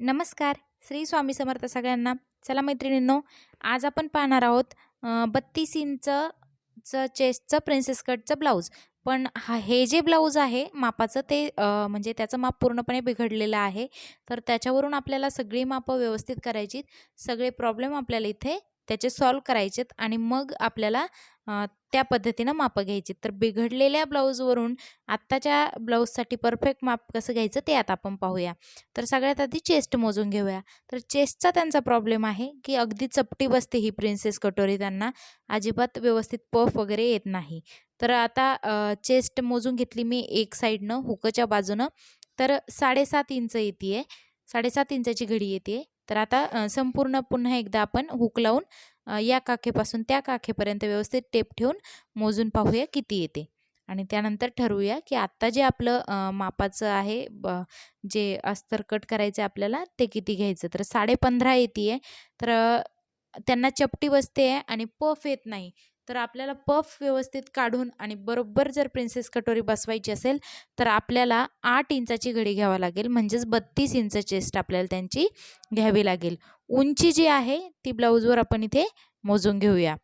नमस्कार. श्री स्वामी समर्थ सगळ्यांना. चला मैत्रिणींनो आज आपण पाहणार आहोत बत्तीस इंचचं चेस्टचं प्रिन्सेस कटचं ब्लाऊज. पण हा हे जे ब्लाऊज आहे मापाचं ते म्हणजे त्याचं माप पूर्णपणे बिघडलेलं आहे. तर त्याच्यावरून आपल्याला सगळी मापं व्यवस्थित करायची सगळे प्रॉब्लेम आपल्याला इथे त्याचे सॉल्व करायचेत आणि मग आपल्याला त्या पद्धतीनं मापं घ्यायची तर बिघडलेल्या ब्लाऊजवरून आत्ताच्या ब्लाऊजसाठी परफेक्ट माप कसं घ्यायचं ते आता आपण पाहूया. तर सगळ्यात आधी चेस्ट मोजून घेऊया. तर चेस्टचा त्यांचा प्रॉब्लेम आहे की अगदी चपटी बसते ही प्रिन्सेस कटोरी त्यांना. अजिबात व्यवस्थित पफ वगैरे येत नाही. तर आता चेस्ट मोजून घेतली मी एक साईडनं हुकच्या बाजूनं. तर साडेसात इंच येते आहे साडेसात इंचाची घडी येते तर आता संपूर्ण पुन्हा एकदा आपण हुक लावून या काखेपासून त्या काखेपर्यंत व्यवस्थित टेप ठेवून मोजून पाहूया किती येते. आणि त्यानंतर ठरवूया की आत्ता जे आपलं मापाचं आहे ब जे अस्तर कट करायचं आपल्याला ते किती घ्यायचं. तर साडे पंधरा येते आहे तर त्यांना चपटी बसते आहे आणि पफ येत नाही. तर आपल्याला पफ व्यवस्थित काढून आणि बरोबर जर प्रिन्सेस कटोरी बसवायची असेल तर आपल्याला आठ इंचाची घडी घ्यावा लागेल. म्हणजेच बत्तीस इंच चेस्ट आपल्याला त्यांची घ्यावी लागेल. उंची जी आहे ती ब्लाऊजवर आपण इथे मोजून घेऊया.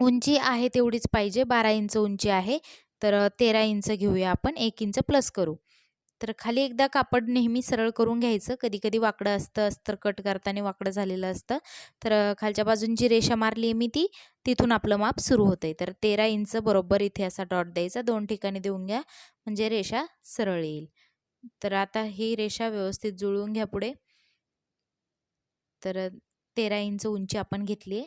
उंची आहे तेवढीच पाहिजे. बारा इंच उंची आहे. तर तेरा इंच घेऊया आपण. एक इंच प्लस करू. तर खाली एकदा कापड नेहमी सरळ करून घ्यायचं. कधी कधी वाकडं असतं अस्तर कट करताना वाकडं झालेलं असतं. तर खालच्या बाजून जी रेषा मारली आहे मी ती तिथून आपलं माप सुरू होतं आहे तर तेरा इंच बरोबर इथे असा डॉट द्यायचा. दोन ठिकाणी देऊन घ्या म्हणजे रेषा सरळ येईल. तर आता ही रेषा व्यवस्थित जुळवून घ्या पुढे. तर तेरा इंच उंची आपण घेतली आहे.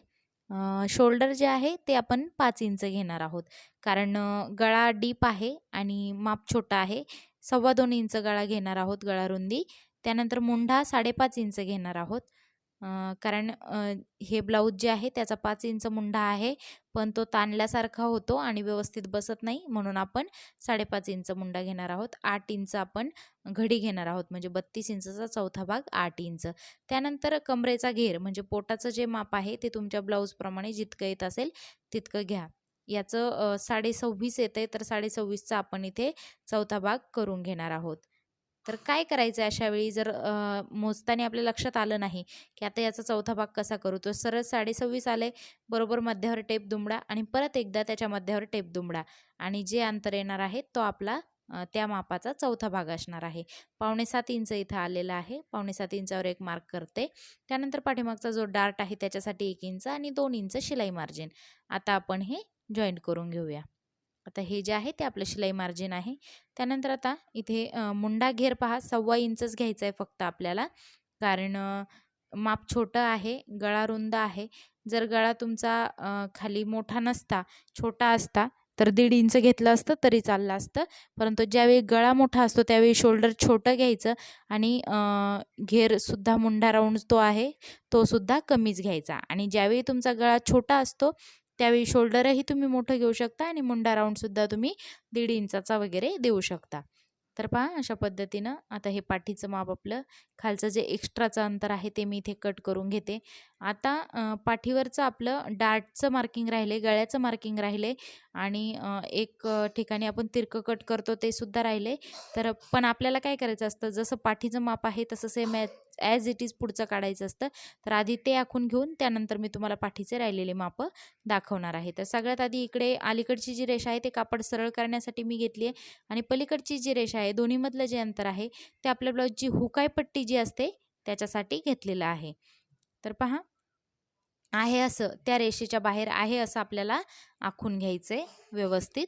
शोल्डर जे आहे ते आपण पाच इंच घेणार आहोत. कारण गळा डीप आहे आणि माप छोटा आहे. सव्वा दोन इंच गळा घेणार आहोत गळा रुंदी त्यानंतर मुंढा साडेपाच इंच घेणार आहोत. कारण हे ब्लाऊज जे आहे त्याचा पाच इंच मुंढा आहे पण तो ताणल्यासारखा होतो आणि व्यवस्थित बसत नाही म्हणून आपण साडेपाच इंच मुंडा घेणार आहोत. आठ इंच आपण घडी घेणार आहोत म्हणजे बत्तीस इंचचा चौथा भाग आठ इंच. त्यानंतर कमरेचा घेर म्हणजे पोटाचं जे माप आहे ते तुमच्या ब्लाऊजप्रमाणे जितकं येत असेल तितकं घ्या. याचं साडे सव्वीस येतं आहे तर साडे सव्वीसचा आपण इथे चौथा भाग करून घेणार आहोत. तर काय करायचं आहे अशावेळी? जर मोजताना आपल्या लक्षात आलं नाही की आता याचा चौथा भाग कसा करू? तो सरळ साडेसव्वीस आले बरोबर मध्यावर टेप दुमडा आणि परत एकदा त्याच्या मध्यावर टेप दुमडा आणि जे अंतर येणार आहे तो आपला त्या मापाचा चौथा भाग असणार आहे. पावणे सात इंच इथं आलेला आहे पावणे सात इंचावर एक मार्क करते. त्यानंतर पाठीमागचा जो डार्ट आहे त्याच्यासाठी एक इंच आणि दोन इंच शिलाई मार्जिन. आता आपण हे जॉईंट करून घेऊया. आता हे जे आहे ते आपलं शिलाई मार्जिन आहे. त्यानंतर आता इथे मुंडा घेर पहा. सव्वा इंचच घ्यायचा आहे फक्त आपल्याला. कारण माप छोटं आहे गळा रुंद आहे. जर गळा तुमचा खाली मोठा नसता छोटा असता तर दीड इंच घेतलं असतं तरी चाललं असतं. परंतु ज्यावेळी गळा मोठा असतो त्यावेळी शोल्डर छोटं घ्यायचं आणि घेरसुद्धा मुंडा राऊंड तो आहे तो सुद्धा कमीच घ्यायचा. आणि ज्यावेळी तुमचा गळा छोटा असतो त्यावेळी शोल्डरही तुम्ही मोठं घेऊ शकता आणि मुंडा राऊंडसुद्धा तुम्ही दीड इंचाचा वगैरे देऊ शकता. तर पहा अशा पद्धतीनं आता हे पाठीचं माप आपलं खालचं जे एक्स्ट्राचं अंतर आहे ते मी इथे कट करून घेते. आता पाठीवरचं आपलं डार्टचं मार्किंग राहिले गळ्याचं मार्किंग राहिले आणि एक ठिकाणी आपण तिरकं कट करतो ते सुद्धा राहिले. तर पण आपल्याला काय करायचं असतं? जसं पाठीचं माप आहे तसं सेम ॲज इट इज पुढचं काढायचं असतं तर आधी ते आखून घेऊन त्यानंतर मी तुम्हाला पाठीचे राहिलेले मापं दाखवणार आहे. तर सगळ्यात आधी इकडे अलीकडची जी रेषा आहे ते कापड सरळ करण्यासाठी मी घेतली आहे आणि पलीकडची जी रेषा आहे दोन्हीमधलं जे अंतर आहे ते आपल्या ब्लाऊजची हुकायपट्टी जी असते त्याच्यासाठी घेतलेलं आहे. तर पहा आहे असं त्या रेषेच्या बाहेर आहे असं आपल्याला आखून घ्यायचं आहे व्यवस्थित.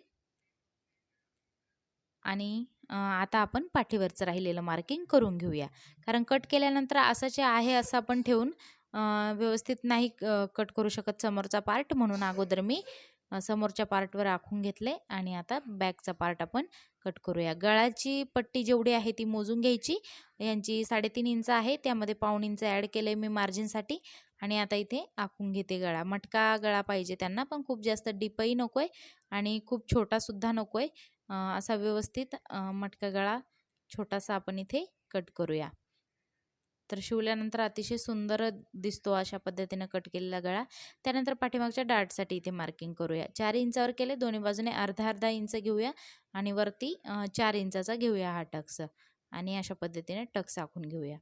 आणि आता आपण पाठीवरचं राहिलेलं मार्किंग करून घेऊया. कारण कट केल्यानंतर असं आहे असं आपण ठेवून व्यवस्थित नाही कट करू शकत समोरचा पार्ट म्हणून अगोदर मी समोरच्या पार्टवर आखून घेतले आणि आता बॅकचा पार्ट आपण कट करूया. गळाची पट्टी जेवढी आहे ती मोजून घ्यायची. यांची साडेतीन इंच आहे. त्यामध्ये पाऊण इंच ॲड केलं आहे मी मार्जिनसाठी आणि आता इथे आखून घेते गळा. मटका गळा पाहिजे त्यांना पण खूप जास्त डीपही नको आहे आणि खूप छोटासुद्धा नको आहे असा व्यवस्थित मटका गळा छोटासा आपण इथे कट करूया. तर शिवल्यानंतर अतिशय सुंदर दिसतो अशा पद्धतीनं कट केलेला गळा. त्यानंतर पाठीमागच्या डार्टसाठी इथे मार्किंग करूया. चार इंचावर केले दोन्ही बाजूने अर्धा अर्धा इंच घेऊया आणि वरती चार इंचाचा घेऊया हा टक्स. आणि अशा पद्धतीने टक्स आखून घेऊया.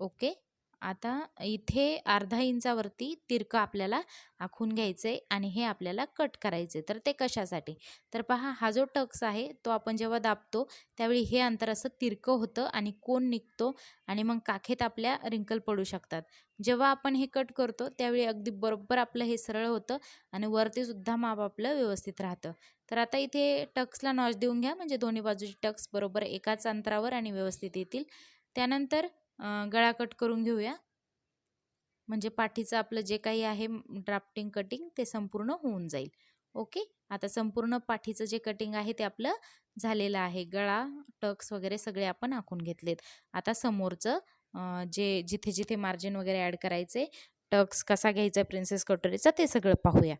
ओके? आता इथे अर्धा इंचावरती तिरकं आपल्याला आखून घ्यायचं आहे आणि हे आपल्याला कट करायचं आहे तर ते कशासाठी? तर पहा हा जो टक्स आहे तो आपण जेव्हा दाबतो त्यावेळी हे अंतर असं तिरकं होतं आणि कोण निघतो आणि मग काखेत आपल्या रिंकल पडू शकतात. जेव्हा आपण हे कट करतो त्यावेळी अगदी बरोबर आपलं हे सरळ होतं आणि वरतीसुद्धा माप आपलं व्यवस्थित राहतं. तर आता इथे टक्सला नॉच देऊन घ्या म्हणजे दोन्ही बाजूचे टक्स बरोबर एकाच अंतरावर आणि व्यवस्थित येतील. त्यानंतर गळा कट करून घेऊया. म्हणजे पाठीचं आपलं जे काही आहे ड्राफ्टिंग कटिंग ते संपूर्ण होऊन जाईल. ओके आता संपूर्ण पाठीचं जे कटिंग आहे ते आपलं झालेलं आहे. गळा टक्स वगैरे सगळे आपण आखून घेतलेत. आता समोरचं जे जिथे जिथे मार्जिन वगैरे ॲड करायचे टक्स कसा घ्यायचा प्रिन्सेस कटोरीचा ते सगळं पाहूया.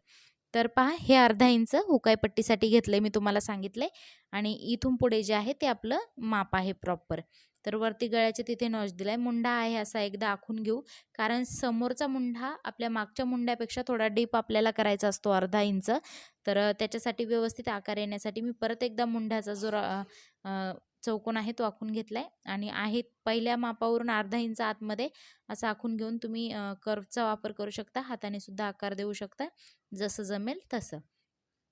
तर पहा हे अर्धा इंच हुकायपट्टीसाठी घेतलं आहे मी तुम्हाला सांगितलं आणि इथून पुढे जे आहे ते आपलं माप आहे प्रॉपर तर वरती गळ्याच्या तिथे नॉच आहे मुंडा आहे असा एकदा आखून घेऊ. कारण समोरचा मुंडा आपल्या मागच्या मुंड्यापेक्षा थोडा डीप आपल्याला करायचा असतो अर्धा इंच. तर त्याच्यासाठी व्यवस्थित आकार येण्यासाठी मी परत एकदा मुंड्याचा जो चौकोन आहे तो आखून घेतला आहे आणि आहे पहिल्या मापावरून अर्धा इंच आतमध्ये असं आखून घेऊन तुम्ही कर्वचा वापर करू शकता. हाताने सुद्धा आकार देऊ शकता. जसं जमेल तसं.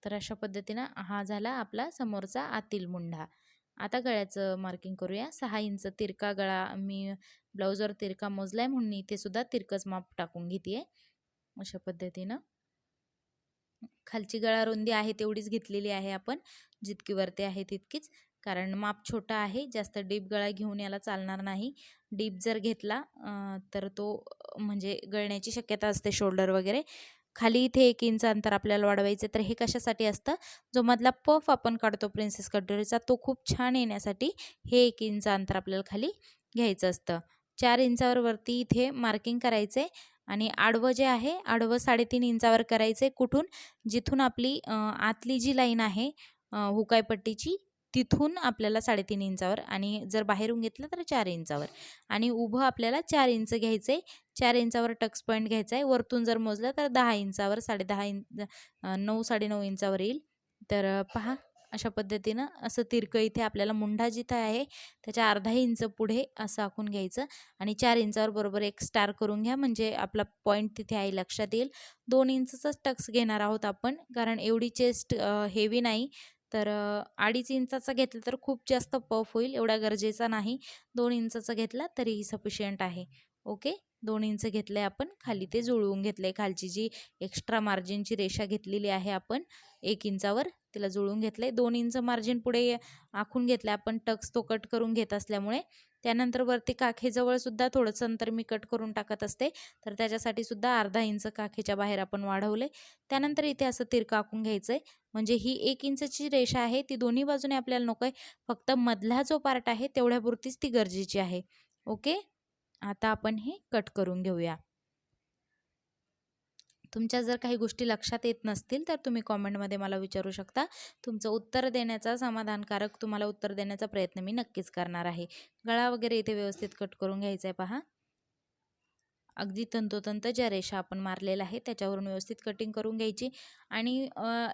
तर अशा पद्धतीनं हा झाला आपला समोरचा आतील मुंढा. आता गळ्याचं मार्किंग करूया. सहा इंच तिरका गळा मी ब्लाऊजवर तिरका मोजला आहे म्हणून इथे सुद्धा तिरकंच माप टाकून घेते अशा पद्धतीनं. खालची गळा रुंदी आहे तेवढीच घेतलेली आहे आपण. जितकी वरती आहे तितकीच. कारण माप छोटा आहे. जास्त डीप गळा घेऊन याला चालणार नाही. डीप जर घेतला तर तो म्हणजे गळण्याची शक्यता असते शोल्डर वगैरे. खाली इथे एक इंच अंतर आपल्याला वाढवायचं तर हे कशासाठी असतं? जो मधला पफ आपण काढतो प्रिन्सेस कटोरीचा तो खूप छान येण्यासाठी हे एक इंच अंतर आपल्याला खाली घ्यायचं असतं. चार इंचावर वरती इथे मार्किंग करायचे आणि आडवं जे आहे आडवं साडेतीन इंचावर करायचे कुठून? जिथून आपली आतली जी लाईन आहे हुकायपट्टीची तिथून आपल्याला साडेतीन इंचावर आणि जर बाहेरून घेतलं तर चार इंचावर. आणि उभं आपल्याला चार इंच घ्यायचं आहे चार इंचावर टक्स पॉईंट घ्यायचा आहे वरतून जर मोजलं तर दहा इंचावर साडे दहा इंच नऊ साडेनऊ इंचावर येईल. तर पहा अशा पद्धतीनं असं तिरकं इथे आपल्याला मुंढा जिथं आहे त्याच्या अर्धा इंच पुढे असं आखून घ्यायचं. आणि चार इंचावर बरोबर एक स्टार करून घ्या. म्हणजे आपला पॉईंट तिथे आहे लक्षात येईल. दोन इंचचाच टक्स घेणार आहोत आपण कारण एवढी चेस्ट हेवी नाही. तर अडीच इंचाचा घेतला तर खूप जास्त पफ होईल एवढा गरजेचा नाही. दोन इंचाचा घेतला तरीही सफिशियंट आहे. ओके? दोन इंच घेतलं आहे आपण खाली ते जुळवून घेतलं आहे खालची जी एक्स्ट्रा मार्जिनची रेषा घेतलेली आहे आपण एक इंचावर तिला जुळून घेतलं आहे दोन इंच मार्जिन पुढे आखून घेतलं आपण टक्स तो कट करून घेत असल्यामुळे. त्यानंतर वरती काखेजवळ सुद्धा थोडंसं अंतर मी कट करून टाकत असते. तर त्याच्यासाठी सुद्धा अर्धा इंच काखेच्या बाहेर आपण वाढवले. त्यानंतर इथे असं तिरकं आखून घ्यायचं आहे म्हणजे ही एक इंचची रेषा आहे. ती दोन्ही बाजूने आपल्याला नको आहे. फक्त मधला जो पार्ट आहे तेवढ्यापुरतीच ती गरजेची आहे. ओके? आता आपण हे कट करून घेऊया. तुमच्या जर काही गोष्टी लक्षात येत नसतील तर तुम्ही कॉमेंटमध्ये मला विचारू शकता. तुमचं उत्तर देण्याचा समाधानकारक तुम्हाला उत्तर देण्याचा प्रयत्न मी नक्कीच करणार आहे. गळा वगैरे इथे व्यवस्थित कट करून घ्यायचा आहे पहा. अगदी तंतोतंत ज्या रेषा आपण मारलेल्या आहे त्याच्यावरून व्यवस्थित कटिंग करून घ्यायची. आणि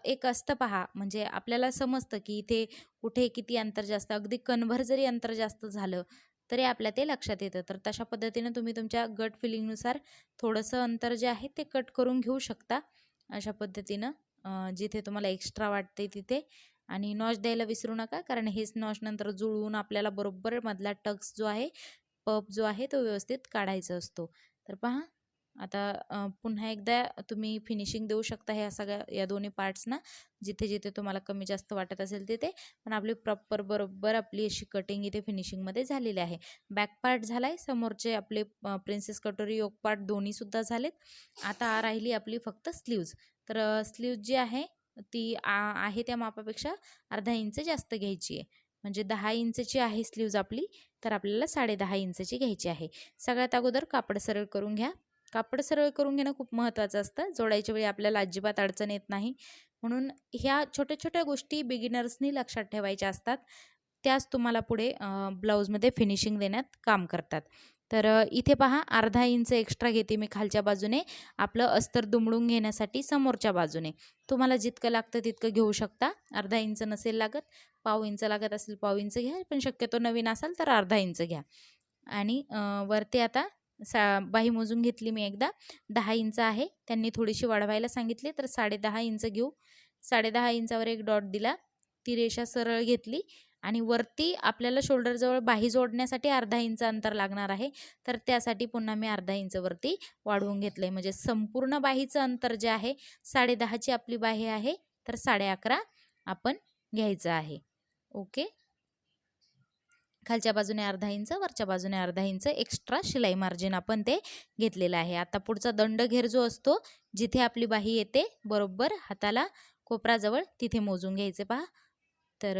एक असतं पहा म्हणजे आपल्याला समजतं की इथे कुठे किती अंतर जास्त अगदी कणभर जरी अंतर जास्त झालं तरी आपल्या ते लक्षात येतं. तर तशा पद्धतीनं तुम्ही तुमच्या गट फिलिंगनुसार थोडंसं अंतर जे आहे ते कट करून घेऊ शकता. अशा पद्धतीनं जिथे तुम्हाला एक्स्ट्रा वाटते तिथे. आणि नॉश द्यायला विसरू नका कारण हेच नॉश नंतर जुळवून आपल्याला बरोबर मधला टक्स जो आहे पप जो आहे तो व्यवस्थित काढायचा असतो. तर पहा आता पुन्हा एकदा तुम्ही फिनिशिंग देऊ शकता ह्या सगळ्या या दोन्ही पार्ट्सना जिथे जिथे तुम्हाला कमी जास्त वाटत असेल तिथे. पण आपली प्रॉपर बरोबर आपली अशी कटिंग इथे फिनिशिंगमध्ये झालेली आहे. बॅक पार्ट झाला आहे समोरचे आपले प्रिन्सेस कटोरी योग पार्ट दोन्हीसुद्धा झालेत. आता राहिली आपली फक्त स्लीव्ज तर स्लीव्ज जी आहे ती आहे त्या मापापेक्षा अर्धा इंच जास्त घ्यायची आहे. म्हणजे दहा इंचची आहे स्लीव्ज आपली तर आपल्याला साडे इंचची घ्यायची आहे. सगळ्यात अगोदर कापड सरळ करून घ्या. कापड सरळ करून घेणं खूप महत्त्वाचं असतं. जोडायच्या वेळी आपल्याला अजिबात अडचण येत नाही. म्हणून ह्या छोट्या छोट्या गोष्टी बिगिनर्सनी लक्षात ठेवायच्या असतात. त्याच तुम्हाला पुढे ब्लाऊजमध्ये फिनिशिंग देण्यात काम करतात. तर इथे पहा अर्धा इंच एक्स्ट्रा घेते मी खालच्या बाजूने. आपलं अस्तर दुमडून घेण्यासाठी समोरच्या बाजूने. तुम्हाला जितकं लागतं तितकं घेऊ शकता. अर्धा इंच नसेल लागत पाव इंच लागत असेल पाव इंच घ्या. पण शक्यतो नवीन असाल तर अर्धा इंच घ्या. आणि वरती आता सा बाही मोजून घेतली मी एकदा. दहा इंच आहे. त्यांनी थोडीशी वाढवायला सांगितली तर साडेदहा इंच घेऊ. साडेदहा इंचावर एक डॉट दिला. ती रेषा सरळ घेतली आणि वरती आपल्याला शोल्डरजवळ बाही जोडण्यासाठी अर्धा इंच अंतर लागणार आहे. तर त्यासाठी पुन्हा मी अर्धा इंच वरती वाढवून घेतलं आहे म्हणजे संपूर्ण बाहीचं अंतर जे आहे साडेदहाची आपली बाही आहे तर साडे अकरा आपण घ्यायचं आहे. ओके? खालच्या बाजूने अर्धा इंच वरच्या बाजूने अर्धा इंच एक्स्ट्रा शिलाई मार्जिन आपण ते घेतलेलं आहे. आता पुढचा दंड घेर जो असतो जिथे आपली बाही येते बरोबर हाताला कोपराजवळ तिथे मोजून घ्यायचे पहा. तर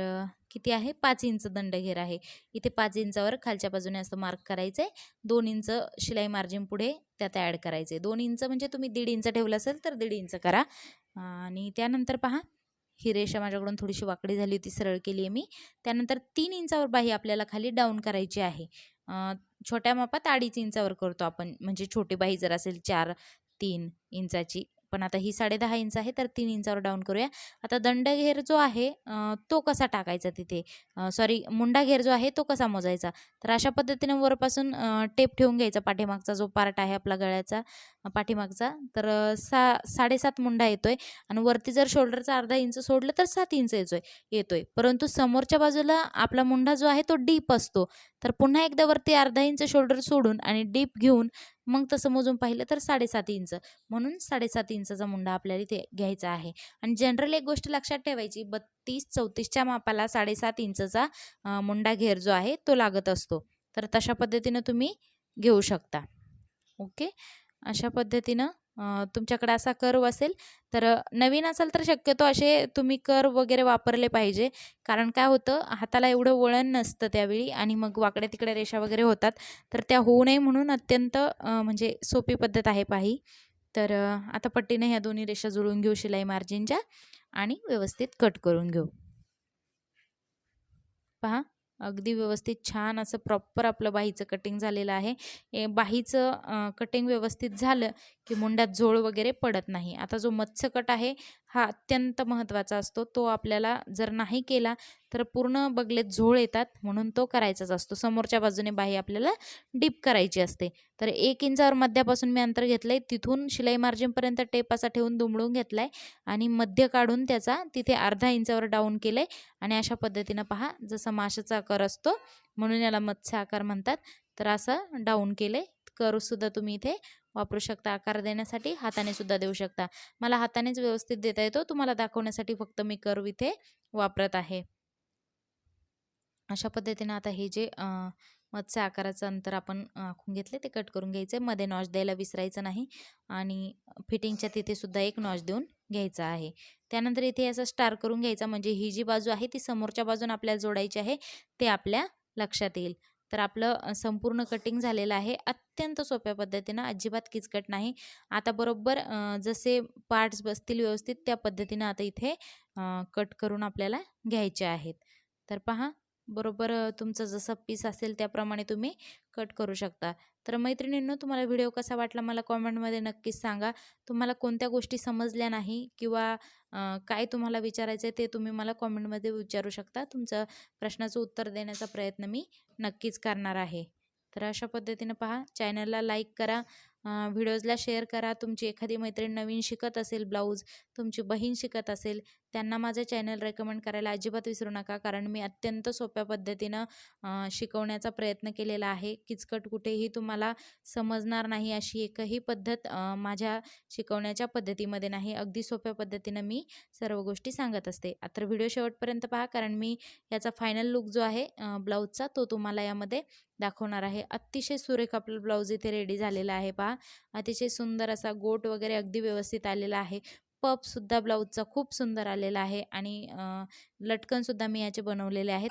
किती आहे? पाच इंच दंड घेर आहे. इथे पाच इंचावर खालच्या बाजूने असं मार्क करायचं आहे दोन इंच शिलाई मार्जिन पुढे त्यात ॲड करायचे दोन इंच म्हणजे तुम्ही दीड इंच ठेवलं असेल तर दीड इंच करा. आणि त्यानंतर पहा ही रेषा माझ्याकडून थोडीशी वाकडी झाली होती सरळ केली आहे मी. त्यानंतर तीन इंचावर बाही आपल्याला खाली डाऊन करायची आहे. छोट्या मापात अडीच इंचावर करतो आपण. म्हणजे छोटी बाही जर असेल चार तीन इंचाची पण आता ही साडेदहा इंच आहे तर तीन इंचावर डाऊन करूया. आता दंडघेर जो आहे तो कसा टाकायचा तिथे? सॉरी मुंडा घेर जो आहे तो कसा मोजायचा? तर अशा पद्धतीने वरपासून टेप ठेवून घ्यायचा पाठीमागचा जो पार्ट आहे आपला गळ्याचा पाठीमागचा. तर सा साडेसात मुंडा येतोय आणि वरती जर शोल्डरचा अर्धा इंच सोडलं तर सात इंच येतोय येतोय. परंतु समोरच्या बाजूला आपला मुंडा जो आहे तो डीप असतो. तर पुन्हा एकदा वरती अर्धा इंच शोल्डर सोडून आणि डीप घेऊन मग तसं मोजून पाहिलं तर साडेसात इंच. म्हणून साडेसात इंचाचा मुंडा आपल्याला इथे घ्यायचा आहे. आणि जनरल एक गोष्ट लक्षात ठेवायची बत्तीस चौतीसच्या मापाला साडेसात इंचचा मुंडा घेर जो आहे तो लागत असतो. तर तशा पद्धतीनं तुम्ही घेऊ शकता. ओके? अशा पद्धतीनं तुमच्याकडे असा कर्व असेल तर नवीन असाल तर शक्यतो असे तुम्ही कर वगैरे वापरले पाहिजे. कारण काय होतं हाताला एवढं वळण नसतं त्यावेळी आणि मग वाकड्या तिकडे रेषा वगैरे होतात. तर त्या होऊ नये म्हणून अत्यंत म्हणजे सोपी पद्धत आहे पाही. तर आता पट्टीने ह्या दोन्ही रेषा जुळून घेऊ शिलाई मार्जिनच्या आणि व्यवस्थित कट करून घेऊ. पहा. अगदी व्यवस्थित छान असं प्रॉपर आपलं बाहीचं कटिंग झालेलं आहे. बाहीचं कटिंग व्यवस्थित झालं की मुंड्यात झोळ वगैरे पडत नाही. आता जो मत्स्यकट आहे हा अत्यंत महत्त्वाचा असतो. तो आपल्याला जर नाही केला तर पूर्ण बगलेत झोळ येतात. म्हणून तो करायचाच असतो. समोरच्या बाजूने बाही आपल्याला डीप करायची असते. तर एक इंचावर मध्यापासून मी अंतर घेतलं आहे तिथून शिलाई मार्जिनपर्यंत टेप असा ठेवून दुमडून घेतला आहे आणि मध्य काढून त्याचा तिथे अर्धा इंचावर डाऊन केलं आहे आणि अशा पद्धतीनं पहा जसं माशाचा आकार असतो म्हणून याला मत्स्य आकार म्हणतात. तर असं डाऊन केलं आहे करूसुद्धा तुम्ही इथे वापरू शकता आकार देण्यासाठी हाताने सुद्धा देऊ शकता. मला हातानेच व्यवस्थित देता येतो. तुम्हाला दाखवण्यासाठी फक्त मी कर्व इथे वापरत आहे. अशा पद्धतीनं आता हे जे मत्स्य आकाराचं अंतर आपण आखून घेतले ते कट करून घ्यायचे. मध्ये नॉच द्यायला विसरायचं नाही आणि फिटिंगच्या तिथे सुद्धा एक नॉच देऊन घ्यायचा आहे. त्यानंतर इथे याचा स्टार करून घ्यायचा. म्हणजे ही जी बाजू आहे ती समोरच्या बाजून आपल्याला जोडायची आहे ते आपल्या लक्षात येईल. तर आपलं संपूर्ण कटिंग झालेलं आहे. अत्यंत सोप्या पद्धतीनं अजिबात किचकट नाही. आता बरोबर जसे पार्ट्स बसतील व्यवस्थित त्या पद्धतीनं आता इथे कट करून आपल्याला घ्यायचे आहेत. तर पहा बरोबर तुमचं जसं पीस असेल त्याप्रमाणे तुम्ही कट करू शकता. तर मैत्रिणींनो तुम्हाला व्हिडिओ कसा वाटला मला कॉमेंटमध्ये नक्कीच सांगा. तुम्हाला कोणत्या गोष्टी समजल्या नाही किंवा काय तुम्हाला विचारायचं आहे ते तुम्ही मला कॉमेंटमध्ये विचारू शकता. तुमचं प्रश्नाचं उत्तर देण्याचा प्रयत्न मी नक्कीच करणार आहे. तर अशा पद्धतीनं पहा चॅनलला लाईक करा व्हिडिओजला शेअर करा. तुमची एखादी मैत्रीण नवीन शिकत असेल ब्लाऊज तुमची बहीण शिकत असेल त्यांना माझं चॅनल रेकमेंड करायला अजिबात विसरू नका. कारण मी अत्यंत सोप्या पद्धतीनं शिकवण्याचा प्रयत्न केलेला आहे. किचकट कुठेही तुम्हाला समजणार नाही अशी एकही पद्धत माझ्या शिकवण्याच्या पद्धतीमध्ये नाही. अगदी सोप्या पद्धतीनं मी सर्व गोष्टी सांगत असते. आता व्हिडिओ शेवटपर्यंत पहा. कारण मी याचा फायनल लुक जो आहे ब्लाऊजचा तो तुम्हाला यामध्ये दाखवणार आहे. अतिशय सुरेख आपलं ब्लाऊज इथे रेडी झालेला आहे पहा. अतिशय सुंदर असा गोट वगैरे अगदी व्यवस्थित आलेला आहे. पपसुद्धा ब्लाऊजचा खूप सुंदर आलेला आहे आणि लटकनसुद्धा मी याचे बनवलेले आहेत.